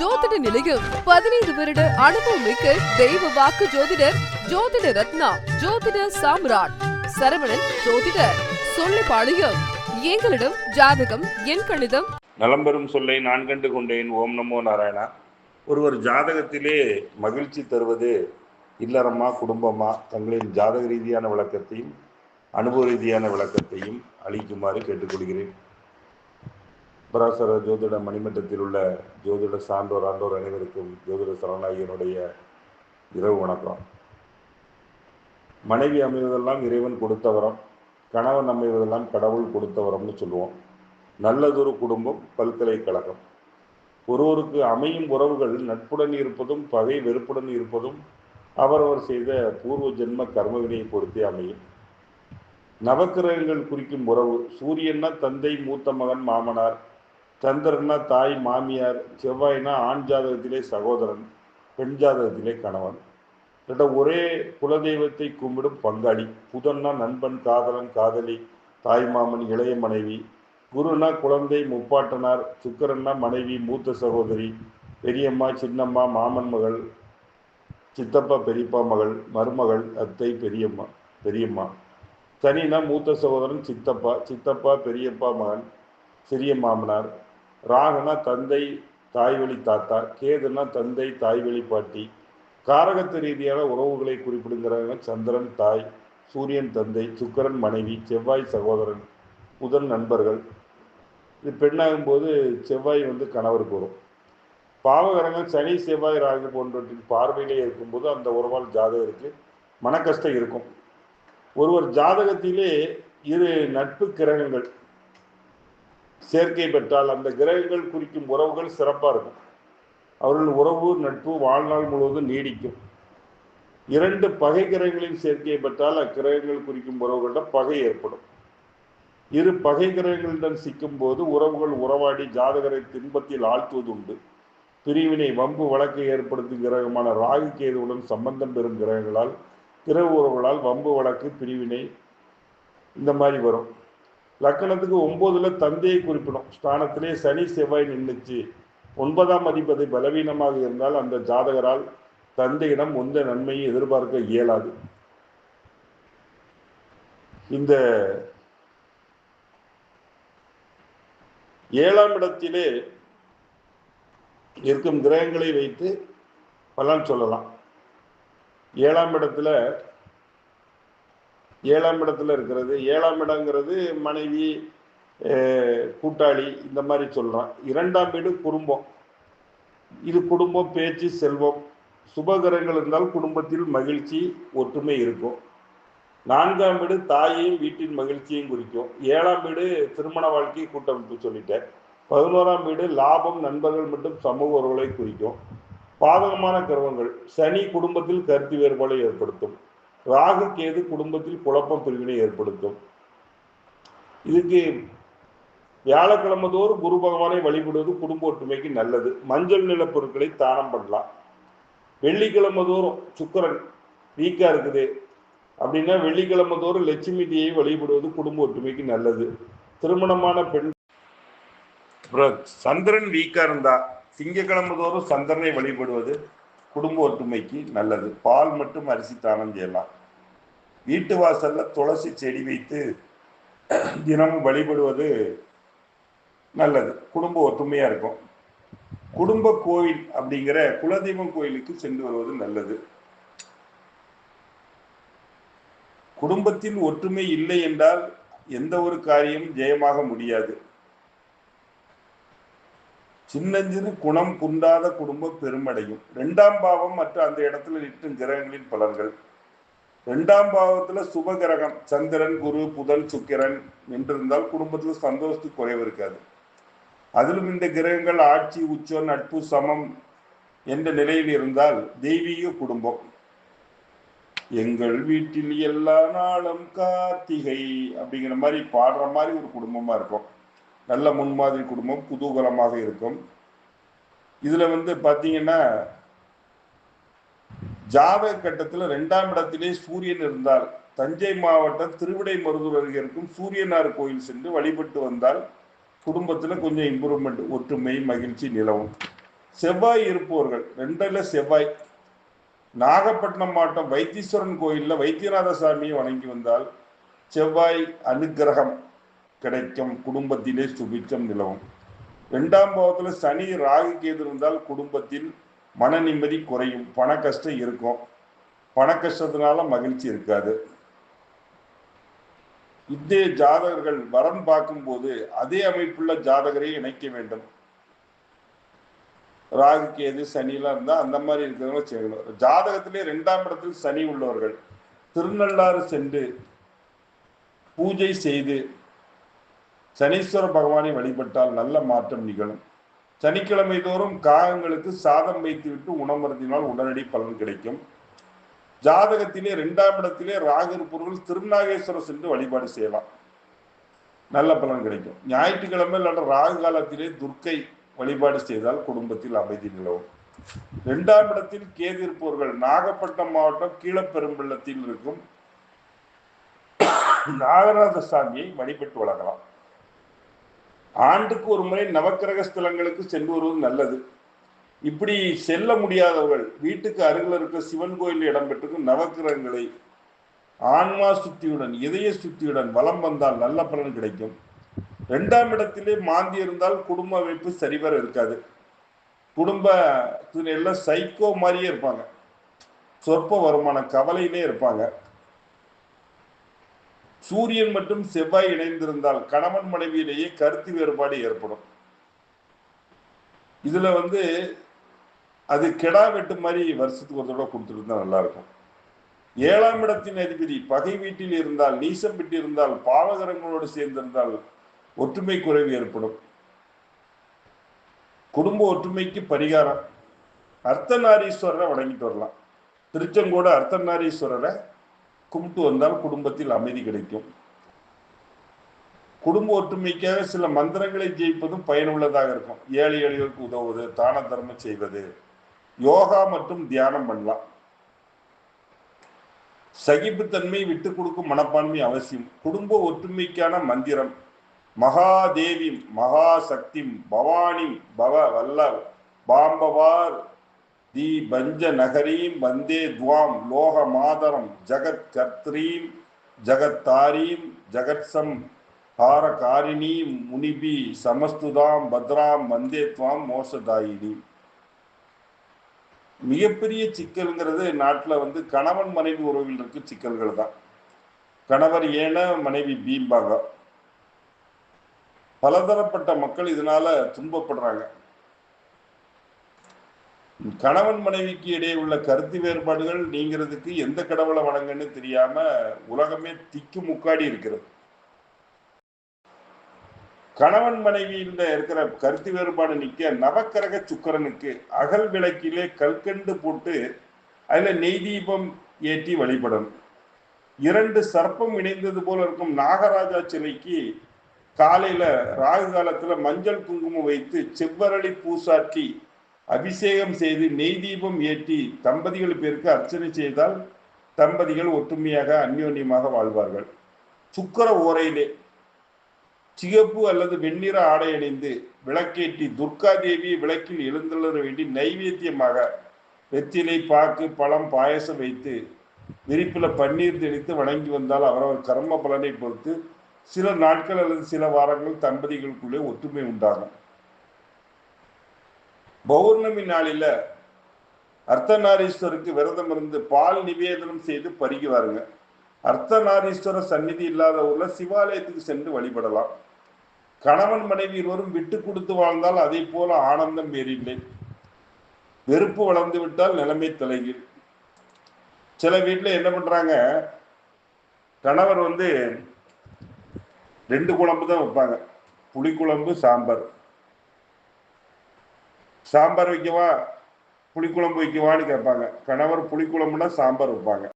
ஜோதிட நிலையம் பதினைந்து வருட அனுபவம் மிக்க தெய்வ வாக்கு ஜோதிடர் ஜோதிட ரத்னா ஜோதிட சாம்ராட். சரவணன் ஜோதிடர். சொல்லிப்பாளையம் எங்களிடம் ஜாதகம் என் கணிதம். நலம்பெறும் சொல்லை நான் கண்டு கொண்டேன். ஓம் நமோ நாராயணா. ஒருவர் ஜாதகத்திலே மகிழ்ச்சி தருவது இல்லறமா குடும்பமா தங்களின் ஜாதக ரீதியான விளக்கத்தையும் அனுபவ ரீதியான விளக்கத்தையும் அளிக்குமாறு கேட்டுக்கொள்கிறேன். பராசர ஜோதிட மணிமன்றத்தில் உள்ள ஜோதிட சான்றோர் ஆண்டோர் அனைவருக்கும் ஜோதிட சரணாயனுடைய இரவு வணக்கம். மனைவி அமைவதெல்லாம் இறைவன் கொடுத்த வரம் கணவன் அமைவதெல்லாம் கடவுள் கொடுத்த வரம்னு சொல்லுவோம். நல்லதொரு குடும்பம் பல்கலைக்கழகம். ஒருவருக்கு அமையும் உறவுகள் நட்புடன் இருப்பதும் பகை வெறுப்புடன் இருப்பதும் அவரவர் செய்த பூர்வ ஜென்ம கர்மவினையை பொறுத்தே அமையும். நவக்கிரகங்கள் குறிக்கும் உறவு சூரியன்னா தந்தை மூத்த மகன் மாமனார் சந்திரன்னா தாய் மாமியார் செவ்வாய்னா ஆண் ஜாதகத்திலே சகோதரன் பெண் ஜாதகத்திலே கணவன். கிட்ட ஒரே குலதெய்வத்தை கும்பிடும் பங்காளி. புதன்னா நண்பன் காதலன் காதலி தாய் மாமன் இளைய மனைவி. குருனா குழந்தை முப்பாட்டனார் சுக்கரன்னா மனைவி மூத்த சகோதரி பெரியம்மா சின்னம்மா மாமன் மகள் சித்தப்பா பெரியப்பா மகள் மருமகள் அத்தை பெரியம்மா பெரியம்மா. சனினா மூத்த சகோதரன் சித்தப்பா சித்தப்பா பெரியப்பா மகன் சிறிய மாமனார் ராகுனா தந்தை தாய்வழி தாத்தா கேதுனா தந்தை தாய்வழி பாட்டி. காரகத்து ரீதியான உறவுகளை குறிப்பிடுங்கிறாங்க சந்திரன் தாய் சூரியன் தந்தை சுக்கரன் மனைவி செவ்வாய் சகோதரன் புதன் நண்பர்கள். இது பெண்ணாகும் போது செவ்வாய் வந்து கணவருக்கு வரும் பாவகரங்கள் சனி செவ்வாய் ராகு போன்றவற்றின் பார்வையிலே இருக்கும்போது அந்த உறவால் ஜாதகருக்கு மனக்கஷ்டம் இருக்கும். ஒருவர் ஜாதகத்திலே இரு நட்பு கிரகங்கள் சேர்க்கை பெற்றால் அந்த கிரகங்கள் குறிக்கும் உறவுகள் சிறப்பாக இருக்கும். அவர்கள் உறவு நட்பு வாழ்நாள் முழுவதும் நீடிக்கும். இரண்டு பகை கிரகங்களின் சேர்க்கையை பெற்றால் அக்கிரகங்கள் குறிக்கும் உறவுகளிடம் பகை ஏற்படும். இரு பகை கிரகங்களுடன் சிக்கும் போது உறவுகள் உறவாடி ஜாதகரை துன்பத்தில் ஆழ்த்துவது உண்டு பிரிவினை வம்பு வழக்கை ஏற்படுத்தும் கிரகமான ராகு கேதுவுடன் சம்பந்தம் பெறும் கிரகங்களால் திரவு உறவுகளால் வம்பு வழக்கு பிரிவினை இந்த மாதிரி வரும். லக்கணத்துக்கு ஒன்பதுல தந்தையை குறிப்பிடும் ஸ்தானத்திலே சனி செவ்வாய் நின்றுச்சு ஒன்பதாம் அதிபதி பலவீனமாக இருந்தால் அந்த ஜாதகரால் தந்தையிடம் எந்த நன்மையை எதிர்பார்க்க இயலாது. இந்த ஏழாம் இடத்திலே இருக்கும் கிரகங்களை வைத்து பலன் சொல்லலாம். ஏழாம் இடத்துல ஏழாம் இடத்துல இருக்கிறது. ஏழாம் இடங்கிறது மனைவி கூட்டாளி இந்த மாதிரி சொல்கிறான் இரண்டாம் வீடு குடும்பம். இது குடும்பம் பேச்சு செல்வம். சுபகரங்கள் இருந்தால் குடும்பத்தில் மகிழ்ச்சி ஒற்றுமை இருக்கும். நான்காம் வீடு தாயையும் வீட்டின் மகிழ்ச்சியையும் குறிக்கும். ஏழாம் வீடு திருமண வாழ்க்கை கூட்டமைப்பு சொல்லிட்டேன் பதினோராம் வீடு லாபம் நண்பர்கள் மற்றும் சமூக உறவுகளை குறிக்கும். பாதகமான கிரகங்கள். சனி குடும்பத்தில் கருத்து வேறுபாடு ஏற்படுத்தும். ராகு கேது குடும்பத்தில் குழப்பம் பிரிவினை ஏற்படுத்தும். இதுக்கு வியாழக்கிழமை தோறும் குரு பகவானை வழிபடுவது குடும்ப ஒற்றுமைக்கு நல்லது. மஞ்சள் நில பொருட்களை தானம் பண்ணலாம். வெள்ளிக்கிழமை தோறும் சுக்கிரன் வீக்கா இருக்குது. அப்படின்னா வெள்ளிக்கிழமை தோறும் லட்சுமி தேவியை வழிபடுவது குடும்ப ஒற்றுமைக்கு நல்லது. திருமணமான பெண் அப்புறம் சந்திரன் வீக்கா இருந்தா திங்கக்கிழமை தோறும் சந்திரனை வழிபடுவது குடும்ப ஒற்றுமைக்கு நல்லது. பால் மட்டும் அரிசி தானம் செய்யலாம். வீட்டு வாசல்ல துளசி செடி வைத்து தினமும் வழிபடுவது நல்லது. குடும்ப ஒற்றுமையா இருக்கும். குடும்ப கோயில் அப்படிங்கிற குலதெய்வம் கோயிலுக்கு சென்று வருவது நல்லது. குடும்பத்தில் ஒற்றுமை இல்லை என்றால் எந்த ஒரு காரியமும் ஜெயமாக முடியாது. சின்னஞ்சிறு குணம் குன்றாத குடும்பம் பெருமடையும். ரெண்டாம் பாவம் மற்ற அந்த இடத்துல நிற்கும் கிரகங்களின் பலன்கள். ரெண்டாம் பாவத்துல சுப கிரகம் சந்திரன் குரு புதன் சுக்கிரன் நின்றிருந்தால் குடும்பத்துல சந்தோஷத்துக்கு குறைவு இருக்காது. அதிலும் இந்த கிரகங்கள் ஆட்சி உச்சம் நட்பு சமம் என்ற நிலையில் இருந்தால் தெய்வீக குடும்பம். எங்கள் வீட்டில் எல்லா நாளும் கார்த்திகை அப்படிங்கிற மாதிரி பாடுற மாதிரி ஒரு குடும்பமா இருக்கும். நல்ல முன்மாதிரி குடும்பம் குதூகலமாக இருக்கும். இதுல வந்து பாத்தீங்கன்னா ஜாதக கட்டத்துல ரெண்டாம் இடத்திலே சூரியன் இருந்தால் தஞ்சை மாவட்டம் திருவிடை மருதூர் அருகே இருக்கும் சூரியனார் கோயில் சென்று வழிபட்டு வந்தால் குடும்பத்துல கொஞ்சம் இம்ப்ரூவ்மெண்ட் ஒற்றுமை மகிழ்ச்சி நிலவும். செவ்வாய் இருப்பவர்கள் ரெண்டில் செவ்வாய். நாகப்பட்டினம் மாவட்டம் வைத்தீஸ்வரன் கோயிலில் வைத்தியநாத சாமியை வணங்கி வந்தால் செவ்வாய் அனுக்கிரகம். கிடைக்கும் குடும்பத்திலே சுபிச்சம் நிலவும். இரண்டாம் பாவத்தில் சனி ராகு கேது இருந்தால் குடும்பத்தில் மன நிம்மதி குறையும் பண கஷ்டம் இருக்கும். பண கஷ்டத்தினால மகிழ்ச்சி இருக்காது. இதே ஜாதகர்கள் வரன் பார்க்கும்போது அதே அமைப்புள்ள ஜாதகரை இணைக்க வேண்டும். ராகு கேது சனிலாம் இருந்தால் அந்த மாதிரி இருக்கிறவங்க செய்யணும் ஜாதகத்திலே ரெண்டாம் இடத்தில் சனி உள்ளவர்கள். திருநள்ளாறு சென்று பூஜை செய்து சனீஸ்வர பகவானை வழிபட்டால் நல்ல மாற்றம் நிகழும். சனிக்கிழமை தோறும் காகங்களுக்கு சாதம் வைத்துவிட்டு உணவருந்தினால் உடனடி பலன் கிடைக்கும். ஜாதகத்திலே இரண்டாம் இடத்திலே ராகு இருப்பவர்கள் திருநாகேஸ்வரம் சென்று வழிபாடு செய்யலாம். நல்ல பலன் கிடைக்கும். ஞாயிற்றுக்கிழமை இல்லாட்ட ராகு காலத்திலே துர்க்கை வழிபாடு செய்தால் குடும்பத்தில் அமைதி நிலவும். இரண்டாம் இடத்தில் கேது இருப்பவர்கள் நாகப்பட்டினம் மாவட்டம் கீழப்பெரும்பள்ளத்தில் இருக்கும். நாகநாத சாமியை வழிபட்டு வழங்கலாம். ஆண்டுக்கு ஒரு முறை நவக்கிரக ஸ்தலங்களுக்கு சென்று வருவது நல்லது. இப்படி செல்ல முடியாதவர்கள் வீட்டுக்கு அருகில் இருக்க சிவன் கோயில் இடம்பெற்றிருக்கும் நவக்கிரகங்களை ஆன்மா சுத்தியுடன் இதய சுத்தியுடன் வலம் வந்தால் நல்ல பலன் கிடைக்கும். இரண்டாம் இடத்திலே மாந்தி இருந்தால் குடும்ப அமைப்பு சரிவர இருக்காது. குடும்ப எல்லாம் சைக்கோ மாதிரியே இருப்பாங்க. சொற்ப வருமான கவலையிலே இருப்பாங்க. சூரியன் மற்றும் செவ்வாய் இணைந்திருந்தால் கணவன் மனைவியிலேயே கருத்து வேறுபாடு ஏற்படும். இதுல வந்து அது கெடா வெட்டு மாதிரி வருஷத்துக்கு ஒரு தடவை கொடுத்துருந்தா நல்லா இருக்கும் ஏழாம் இடத்தின் அதிபதி பகை வீட்டில் இருந்தால் நீசம் விட்டு இருந்தால் பாவகரங்களோடு சேர்ந்திருந்தால் ஒற்றுமை குறைவு ஏற்படும். குடும்ப ஒற்றுமைக்கு பரிகாரம். அர்த்தநாரீஸ்வரரை வணங்கிட்டு வரலாம். திருச்செங்கோடு அர்த்தநாரீஸ்வரரை கும்பிட்டு வந்தால் குடும்பத்தில் அமைதி கிடைக்கும். குடும்ப ஒற்றுமைக்காக சில மந்திரங்களை ஜெயிப்பதும் பயனுள்ளதாக இருக்கும். ஏழை எளியோருக்கு உதவுவது தான தர்மம் செய்வது யோகா மற்றும் தியானம் பண்ணலாம். சகிப்புத்தன்மை விட்டு கொடுக்கும் மனப்பான்மை அவசியம். குடும்ப ஒற்றுமைக்கான மந்திரம் மகாதேவி மகாசக்தி பவானி பவ வல்ல பாம்பவார் தி பஞ்ச நகரீம் வந்தே துவாம் லோக மாதரம் ஜகத் கர்த்ரீம் ஜகத்தாரீம் ஜகத்சம் ஹாரகாரிணி முனிபி சமஸ்துதாம் பத்ராம் வந்தே துவாம் மோசதாயினி. மிகப்பெரிய சிக்கல்ங்கிறது நாட்டில் வந்து கணவன் மனைவி உறவில் இருக்கு சிக்கல்கள் தான். கணவர் ஏன மனைவி பீம்பாக. பலதரப்பட்ட மக்கள் இதனால துன்பப்படுறாங்க. கணவன் மனைவிக்கு இடையே உள்ள கருத்து வேறுபாடுகள் நீங்கிறதுக்கு எந்த கடவுளை வணங்கன்னு தெரியாம உலகமே திக்கு முக்காடி இருக்கிறது. கணவன் மனைவியில் இருக்கிற கருத்து வேறுபாடு நிக்க நவக்கிரக சுக்கரனுக்கு அகல் விளக்கிலே கல்கண்டு போட்டு அதுல நெய் தீபம் ஏற்றி வழிபடணும். இரண்டு சர்ப்பம் இணைந்தது போல இருக்கும் நாகராஜா சிலைக்கு காலையில ராகு காலத்துல மஞ்சள் குங்குமம் வைத்து செவ்வரளி பூசாற்றி அபிஷேகம் செய்து நெய் தீபம் ஏற்றி தம்பதிகள் பேருக்கு அர்ச்சனை செய்தால் தம்பதிகள் ஒற்றுமையாக அந்யோன்யமாக வாழ்வார்கள். சுக்கர ஓரையிலே சிகப்பு அல்லது வெண்ணிற ஆடை அணிந்து விளக்கேற்றி துர்கா தேவியை விளக்கில் எழுந்துள்ள வேண்டி நைவேத்தியமாக வெற்றிலை பாக்கு பழம் பாயசம் வைத்து விரிப்பில் பன்னீர் தெளித்து வணங்கி வந்தால் அவரவர் கர்ம பலனை பொறுத்து சில நாட்கள் அல்லது சில வாரங்கள் தம்பதிகளுக்குள்ளே ஒற்றுமை உண்டாகும். பௌர்ணமி நாளில அர்த்தநாரீஸ்வருக்கு விரதம் இருந்து பால் நிவேதனம் செய்து பருகிவாருங்க அர்த்தநாரீஸ்வரர் சந்நிதி இல்லாத ஊர்ல சிவாலயத்துக்கு சென்று வழிபடலாம். கணவன் மனைவி இருவரும் விட்டு கொடுத்து வாழ்ந்தால் அதை போல ஆனந்தம் வேறில்லை. வெறுப்பு வளர்ந்து விட்டால் நிலைமை தலைகீழ். சில வீட்டில் என்ன பண்றாங்க கணவர் வந்து ரெண்டு குழம்பு தான் வைப்பாங்க. புளிக்குழம்பு சாம்பார். சாம்பார் வைக்கவா? புளிக்குழம்பு வைக்கவான்னு கேட்பாங்க. கணவர் புளிக்குழம்புனா சாம்பார் வைப்பாங்க.